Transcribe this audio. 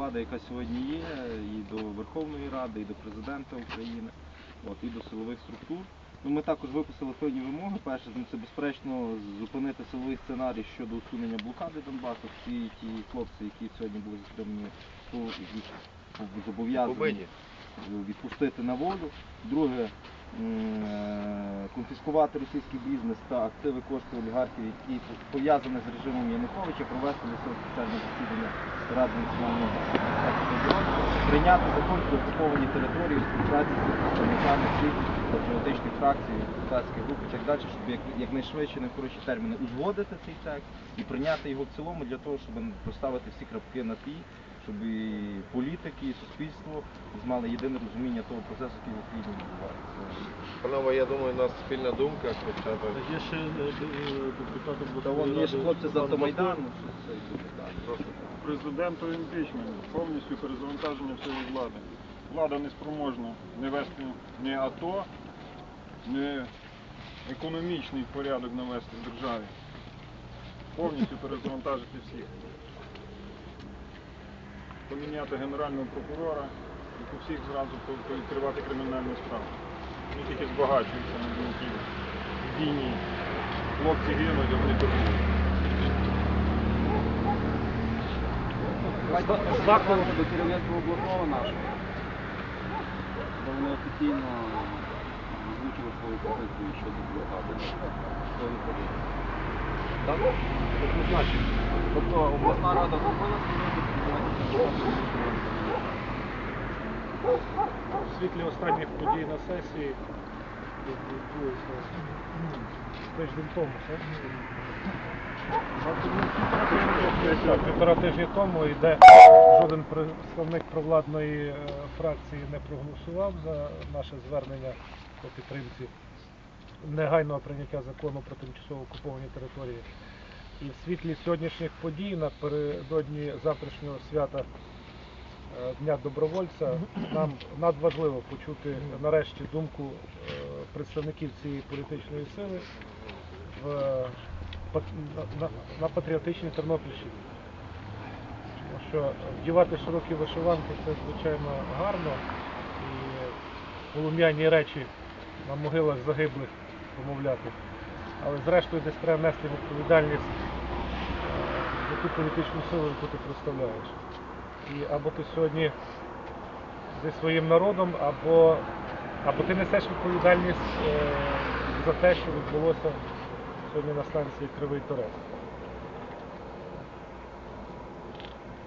влада, яка сьогодні є, і до Верховної Ради, і до президента України, от, і до силових структур. Ну, ми також виписали певні вимоги. Перше, ну, це безперечно зупинити силовий сценарій щодо усунення блокади Донбасу. Всі ті хлопці, які сьогодні були затримані, зобов'язані відпустити на волю. Друге, е, конфіскувати російський бізнес та активи кошти олігархів, які пов'язані з режимом Януковича, провести цього спеціальне засідання Ради національної безпеки прийняти закон про окуповані території у співпраці з представниками всіх патріотичних фракцій, депутатських груп і так далі, щоб як, якнайшвидше, не коротші терміни узгодити цей текст і прийняти його в цілому для того, щоб поставити всі крапки на ті, щоб і політики, і суспільство мали єдине розуміння того процесу, який в Україні відбувається. Панове, я думаю, у нас спільна думка, хоча б Є ще е, е, депутат Та вон є ж хлопці з автомайдану, що це буде Президенту імпічмент, повністю перезавантаження всієї влади. Влада не спроможна не вести ні АТО, ні економічний порядок навести в державі. Повністю перезавантажити всіх. Поміняти генерального прокурора і по всіх зразу повідкривати кримінальні справи. Вони тільки збагачуються на думки війні. Хлопці гинуть, а вони торгують. Звернемося до керівництва обласного нашого, де вони офіційно озвучили свою позицію щодо блокади. Свою позицію. Так? Однозначно. Тобто обласна рада зробила свою У світлі останніх подій на сесії відбулися тиждень тому, так? Півтора тижні тому і де жоден представник провладної е, фракції не проголосував за наше звернення по підтримці негайного прийняття закону про тимчасово окуповані території. І в світлі сьогоднішніх подій напередодні завтрашнього свята Дня добровольця нам надважливо почути нарешті думку е, представників цієї політичної сили в, е, на, на, патріотичній Тернопільщині. Тому що вдівати широкі вишиванки це звичайно гарно і полум'яні речі на могилах загиблих промовляти. Але зрештою десь треба нести відповідальність е, за ту політичну силу, яку ти представляєш. І або ти сьогодні зі своїм народом, або, або ти несеш відповідальність е, за те, що відбулося сьогодні на станції Кривий Торець.